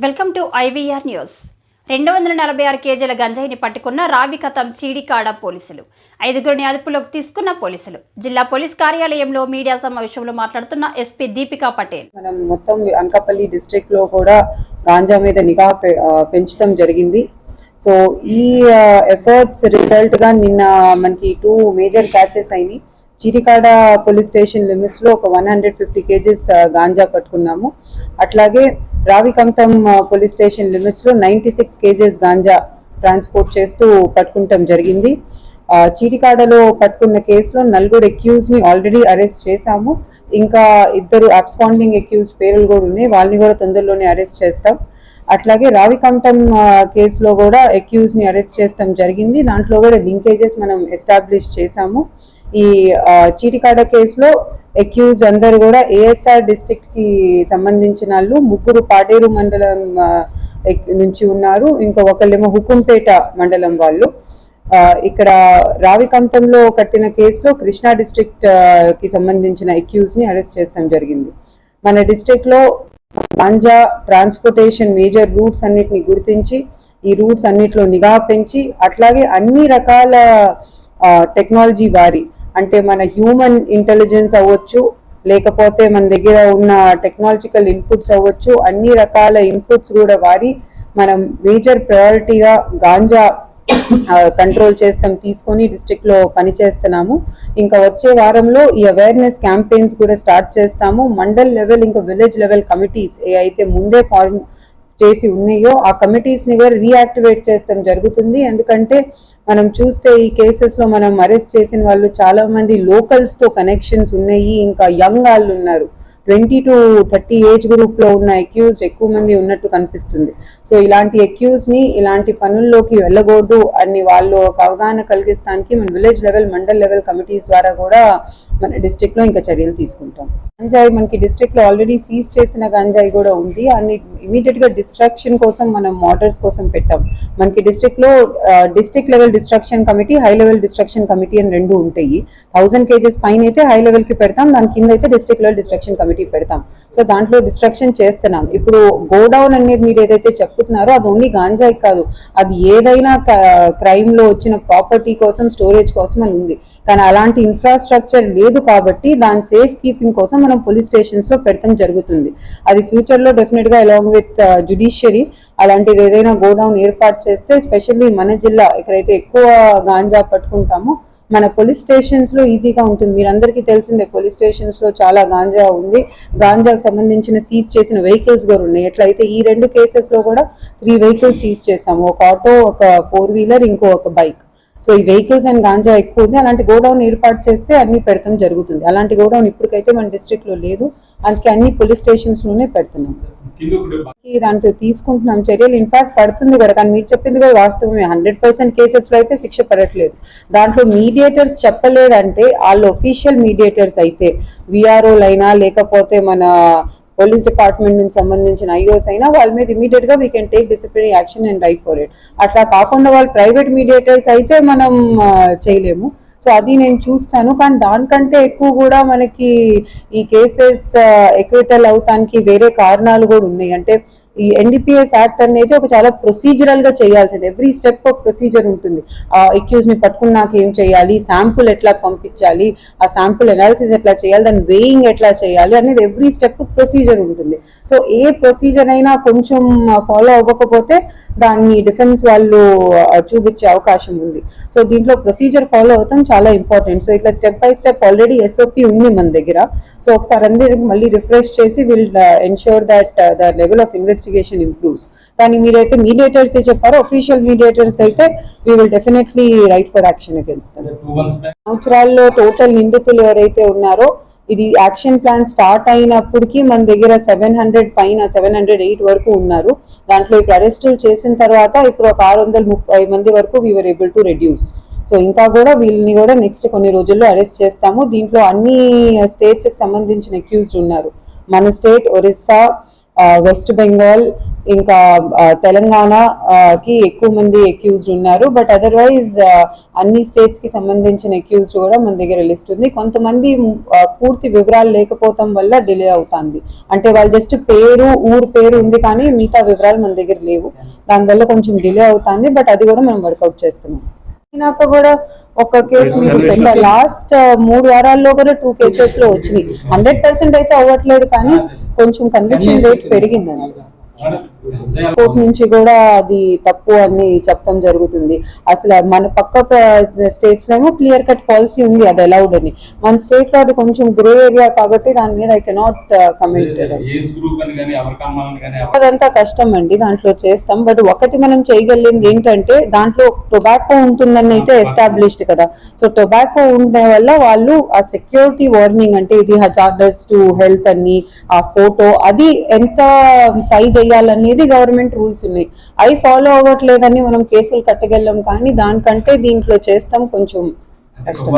Welcome to IVR news. రెండు వందల నలభై ఆరు కేజీల గంజాయిని పట్టుకున్న రావికతం చీడికాడ పోలీసులు. ఐదుగురిని అదుపులోకి తీసుకున్న పోలీసులు. జిల్లా పోలీస్ కార్యాలయంలో మీడియా సమావేశంలో మాట్లాడుతున్న ఎస్పీ దీపికా పటేల్. మనం మొత్తం అనకాపల్లి డిస్ట్రిక్ట్లో కూడా గాంజా మీద నిఘా పె- పెంచడం జరిగింది. సో ఈ ఎఫర్ట్స్ రిజల్ట్గా నిన్న మనకి టూ మేజర్ క్యాచెస్ అయినాయి. చీరికాడ పోలీస్ స్టేషన్ లిమిట్స్లో ఒక one hundred fifty kgs ganja పట్టుకున్నాము. అట్లాగే రావికంతం పోలీస్ స్టేషన్ లిమిట్స్లో ninety six kgs ganja transport చేస్తూ పట్టుకుంటాం జరిగింది. చీరికాడలో పట్టుకున్న కేసులో నలుగురు అక్యూజ్ని ఆల్రెడీ అరెస్ట్ చేశాము. ఇంకా ఇద్దరు అబ్స్కాండింగ్ అక్యూజ్ పేర్లు కూడా ఉన్నాయి. వాళ్ళని కూడా తొందరలోనే అరెస్ట్ చేస్తాం. అట్లాగే రావికంఠం కేసులో కూడా అక్యూజ్ని అరెస్ట్ చేస్తాం జరిగింది. దాంట్లో కూడా లింకేజెస్ మనం ఎస్టాబ్లిష్ చేశాము. ఈ చీటికాడ కేసులో అక్యూజ్ అందరు కూడా ఏఎస్ఆర్ డిస్ట్రిక్ట్కి సంబంధించిన వాళ్ళు ముగ్గురు పాడేరు మండలం నుంచి ఉన్నారు. ఇంకో ఒకళ్ళేమో హుకుంపేట మండలం వాళ్ళు. ఇక్కడ రావికంతంలో కట్టిన కేసులో కృష్ణా డిస్ట్రిక్ట్కి సంబంధించిన అక్యూజ్ని అరెస్ట్ చేస్తాం జరిగింది. మన డిస్ట్రిక్ట్లో గాంజా ట్రాన్స్పోర్టేషన్ మేజర్ రూట్స్ అన్నిటిని గుర్తించి ఈ రూట్స్ అన్నిటిలో నిఘా పెంచి అట్లాగే అన్ని రకాల టెక్నాలజీ వారి అంటే మన హ్యూమన్ ఇంటెలిజెన్స్ అవ్వచ్చు లేకపోతే మన దగ్గర ఉన్న టెక్నాలజికల్ ఇన్పుట్స్ అవ్వచ్చు అన్ని రకాల ఇన్పుట్స్ కూడా వారి మనం మేజర్ ప్రయారిటీగా గాంజా కంట్రోల్ చేస్తాం తీసుకొని డిస్ట్రిక్ట్లో పని చేస్తున్నాము ఇంకా వచ్చే వారంలో ఈ అవేర్నెస్ క్యాంపెయిన్స్ కూడా స్టార్ట్ చేస్తాము. మండల్ లెవెల్ ఇంకా విలేజ్ లెవెల్ కమిటీస్ ఏ అయితే ముందే ఫార్మ్ చేసి ఉన్నాయో ఆ కమిటీస్ని కూడా రీయాక్టివేట్ చేస్తాం జరుగుతుంది. ఎందుకంటే మనం చూస్తే ఈ కేసెస్లో మనం అరెస్ట్ చేసిన వాళ్ళు చాలామంది లోకల్స్తో కనెక్షన్స్ ఉన్నాయి. ఇంకా యంగ్ వాళ్ళు ఉన్నారు. ట్వంటీ టు థర్టీ ఏజ్ గ్రూప్లో ఉన్న అక్యూజ్డ్ ఎక్కువ మంది ఉన్నట్టు కనిపిస్తుంది. సో ఇలాంటి అక్యూజ్ని ఇలాంటి పనుల్లోకి వెళ్ళకూడదు అని వాళ్ళు ఒక అవగాహన కలిగిస్తానికి మన village level mandal level committees ద్వారా కూడా మన డిస్ట్రిక్ట్లో ఇంకా చర్యలు తీసుకుంటాం. గంజాయి మనకి డిస్ట్రిక్ట్లో ఆల్రెడీ సీజ్ చేసిన గంజాయి కూడా ఉంది. అన్ని ఇమీడియట్గా డిస్ట్రాక్షన్ కోసం మనం ఆర్డర్స్ కోసం పెట్టాం. మనకి డిస్ట్రిక్ట్లో district level destruction committee high level destruction committee అని రెండు ఉంటాయి. థౌసండ్ కేజెస్ పైన అయితే హై లెవెల్కి పెడతాం. దాని కింద అయితే డిస్ట్రిక్ట్ లెవెల్ డిస్ట్రక్షన్ కమిటీ పెడతాం. సో దాంట్లో డిస్ట్రక్షన్ చేస్తున్నాం. ఇప్పుడు గోడౌన్ అనేది మీరు ఏదైతే చెప్తున్నారో అది ఓన్లీ గాంజాయి కాదు. అది ఏదైనా క్రైమ్లో వచ్చిన ప్రాపర్టీ కోసం స్టోరేజ్ కోసం అని ఉంది. కానీ అలాంటి ఇన్ఫ్రాస్ట్రక్చర్ లేదు కాబట్టి దాని సేఫ్ కీపింగ్ కోసం మనం పోలీస్ స్టేషన్స్లో పెడతాం జరుగుతుంది. అది ఫ్యూచర్లో డెఫినెట్గా డెఫినెట్గా అలాంగ్ విత్ జుడిషియరీ అలాంటిది ఏదైనా గోడౌన్ ఏర్పాటు చేస్తే స్పెషల్లీ మన జిల్లా ఎక్కడైతే ఎక్కువ గాంజా పట్టుకుంటామో మన పోలీస్ స్టేషన్స్లో ఈజీగా ఉంటుంది. మీరందరికీ తెలిసిందే పోలీస్ స్టేషన్స్లో చాలా గాంజా ఉంది. గాంజాకు సంబంధించిన సీజ్ చేసిన వెహికల్స్ కూడా ఉన్నాయి. ఎట్లయితే ఈ రెండు కేసెస్లో కూడా త్రీ వెహికల్స్ సీజ్ చేసాము ఒక ఆటో ఒక ఫోర్ వీలర్ ఇంకో ఒక బైక్ సో ఈ వెహికల్స్ అండ్ గాంజా ఎక్కువ ఉంది. అలాంటి గోడౌన్ ఏర్పాటు చేస్తే అన్ని పెడతాం జరుగుతుంది. అలాంటి గోడౌన్ ఇప్పటికైతే మన డిస్టిక్లో లేదు. అందుకే అన్ని పోలీస్ స్టేషన్స్లోనే పెడుతున్నాం. దాంట్లో తీసుకుంటున్నాం చర్యలు. ఇన్ఫాక్ట్ పడుతుంది కూడా కానీ మీరు చెప్పింది కూడా వాస్తవమే. హండ్రెడ్ పర్సెంట్ కేసెస్లో అయితే శిక్ష పడట్లేదు. దాంట్లో మీడియేటర్స్ చెప్పలేదంటే వాళ్ళు ఒఫీషియల్ మీడియేటర్స్ అయితే విఆర్ఓలు అయినా లేకపోతే మన పోలీస్ డిపార్ట్మెంట్ నుంచి సంబంధించిన ఐఓస్ అయినా వాళ్ళ మీద ఇమీడియట్గా we can take disciplinary action and write for it అట్లా కాకుండా వాళ్ళు ప్రైవేట్ మీడియేటర్స్ అయితే మనం చేయలేము. సో అది నేను చూస్తాను. కానీ దానికంటే ఎక్కువ కూడా మనకి ఈ కేసెస్ ఎక్విటల్ అవుతానికి వేరే కారణాలు కూడా ఉన్నాయి. అంటే ఈ ఎన్డిపిఎస్ యాక్ట్ అనేది ఒక చాలా ప్రొసీజరల్గా చేయాల్సింది. ఎవ్రీ స్టెప్ ఒక ప్రొసీజర్ ఉంటుంది. ఆ ఎక్యూజ్ని పట్టుకున్నాక ఏం చేయాలి? శాంపుల్ ఎట్లా పంపించాలి? ఆ శాంపుల్ అనాలిసిస్ ఎట్లా చేయాలి? దాని వేయింగ్ ఎట్లా చేయాలి? అనేది ఎవ్రీ స్టెప్ ప్రొసీజర్ ఉంటుంది. సో ఏ ప్రొసీజర్ అయినా కొంచెం ఫాలో అవ్వకపోతే దాన్ని డిఫెన్స్ వాళ్ళు చూపించే అవకాశం ఉంది. సో దీంట్లో ప్రొసీజర్ ఫాలో అవుతాం చాలా ఇంపార్టెంట్ సో ఇట్లా step by step already SOP ఉంది మన దగ్గర. సో ఒకసారి అందరికి మళ్ళీ రిఫ్రెష్ చేసి will ensure that the level of investigation improves కానీ మీరైతే మీడియేటర్స్ చెప్పారో అఫీషియల్ మీడియేటర్స్ అయితే we will definitely write for action against సంవత్సరాల్లో టోటల్ నిందితులు ఎవరైతే ఉన్నారో ఇది యాక్షన్ ప్లాన్ స్టార్ట్ అయినప్పటికీ మన దగ్గర సెవెన్ హండ్రెడ్ పైన సెవెన్ హండ్రెడ్ ఎయిట్ వరకు ఉన్నారు. దాంట్లో ఇప్పుడు అరెస్టులు చేసిన తర్వాత ఇప్పుడు ఒక ఆరు వందల ముప్పై మంది వరకు we're able to reduce so ఇంకా కూడా వీళ్ళని కూడా నెక్స్ట్ కొన్ని రోజుల్లో అరెస్ట్ చేస్తాము. దీంట్లో అన్ని స్టేట్స్కి సంబంధించిన అక్యూజ్డ్ ఉన్నారు. మన స్టేట్ ఒరిస్సా వెస్ట్ బెంగాల్ ఇంకా తెలంగాణ కి ఎక్కువ మంది అక్యూజ్డ్ ఉన్నారు. బట్ అదర్వైజ్ అన్ని స్టేట్స్కి సంబంధించిన అక్యూజ్డ్ కూడా మన దగ్గర లిస్ట్ ఉంది. కొంతమంది పూర్తి వివరాలు లేకపోవటం వల్ల డిలే అవుతుంది. అంటే వాళ్ళు జస్ట్ పేరు ఊరు పేరు ఉంది కానీ మిగతా వివరాలు మన దగ్గర లేవు. దానివల్ల కొంచెం డిలే అవుతుంది. బట్ అది కూడా మనం వర్కౌట్ చేస్తున్నాం. నాకు కూడా ఒక కేసు మీకు లాస్ట్ మూడు వారాల్లో కూడా టూ కేసెస్లో వచ్చినాయి. హండ్రెడ్ పర్సెంట్ అయితే అవ్వట్లేదు కానీ కొంచెం కన్విక్షన్ రేట్ పెరిగిందండి. కోర్టు నుంచి కూడా అది తప్పు అని చెప్పడం జరుగుతుంది అసలు మన పక్క స్టేట్స్లో ఏమో క్లియర్ కట్ పాలసీ ఉంది అది అలౌడ్ అని మన స్టేట్లో అది కొంచెం గ్రే ఏరియా కాబట్టి దాని మీద ఐ కెనాట్ కమెంట్ అదంతా కష్టం అండి దాంట్లో చేస్తాం బట్ ఒకటి మనం చేయగలిగింది ఏంటంటే దాంట్లో టొబాకో ఉంటుందని అయితే ఎస్టాబ్లిష్డ్ కదా సో టొబాకో ఉండే వల్ల వాళ్ళు ఆ సెక్యూరిటీ వార్నింగ్ అంటే ఇది హజార్డస్ టు హెల్త్ అని ఆ ఫోటో అది ఎంత సైజ్ చేయాలనేది గవర్నమెంట్ రూల్స్ ఉన్నాయి. అవి ఫాలో అవ్వట్లేదని మనం కేసులు కట్టగలం కానీ దానికంటే దీంట్లో చేస్తాం కొంచెం కష్టం